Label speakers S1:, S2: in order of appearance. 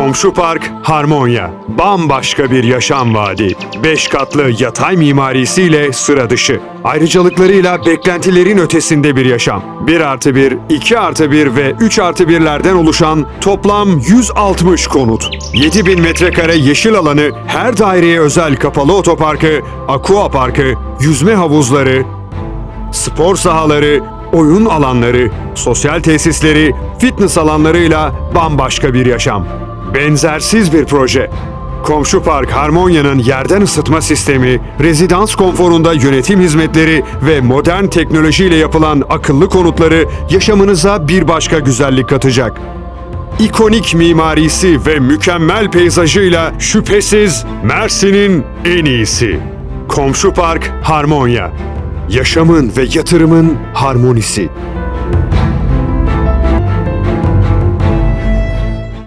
S1: Komşu Park Harmonya. Bambaşka bir yaşam vaadi. 5 katlı yatay mimarisiyle sıra dışı. Ayrıcalıklarıyla beklentilerin ötesinde bir yaşam. 1 artı 1, 2 artı 1 ve 3 artı 1'lerden oluşan toplam 160 konut. 7000 metrekare yeşil alanı, her daireye özel kapalı otoparkı, aqua parkı, yüzme havuzları, spor sahaları, oyun alanları, sosyal tesisleri, fitness alanlarıyla bambaşka bir yaşam. Benzersiz bir proje. Komşu Park Harmonya'nın yerden ısıtma sistemi, rezidans konforunda yönetim hizmetleri ve modern teknolojiyle yapılan akıllı konutları yaşamınıza bir başka güzellik katacak. İkonik mimarisi ve mükemmel peyzajıyla şüphesiz Mersin'in en iyisi. Komşu Park Harmonya. Yaşamın ve yatırımın harmonisi.